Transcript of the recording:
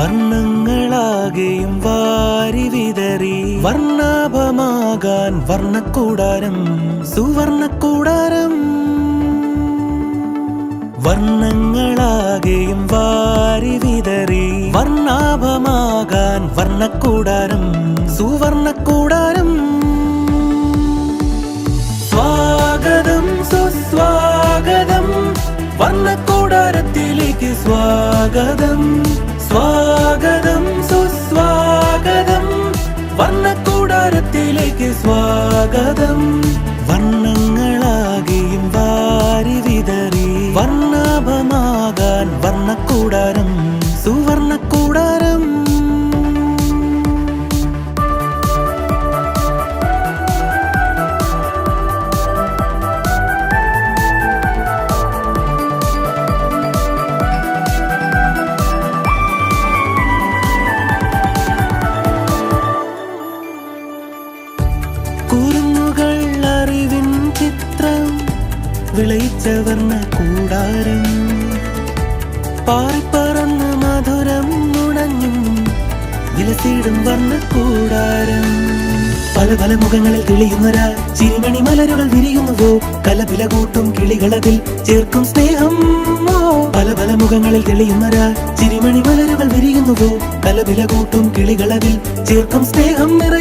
വർണങ്ങളാകെയും വാരി വിതറി വർണാഭമാകാൻ വർണക്കൂടാരം സുവർണക്കൂടാരം വർണങ്ങളാകെയും വാരി വിതറി വർണാഭമാകാൻ വർണക്കൂടാരം സുവർണക്കൂടാരം സ്വാഗതം സുസ്വാഗതം വർണക്കൂടാരത്തിലേക്ക് സ്വാഗതം. സ്വാഗതം സുസ്വാഗതം. വർണക്കൂടാരത്തിലേക്ക് സ്വാഗതം. വിളയിച്ച വർണ കൂടാരം. പാറിപ്പറന്ന് മധുരം നുണഞ്ഞും വിലസിടും വർണ കൂടാരം. പല പല മുഖങ്ങളിൽ തെളിയുന്നൊരാ ചിരിമണി മലരുകൾ വിരിയുന്നുവോ കലപില കൂട്ടും കിളികളതിൽ ചേർക്കും സ്നേഹം. പല പല മുഖങ്ങളിൽ തെളിയുന്നൊരാ ചിരിമണി മലരുകൾ വിരിയുന്നുവോ കലപില കൂട്ടും കിളികളതിൽ ചേർക്കും സ്നേഹം. നിറ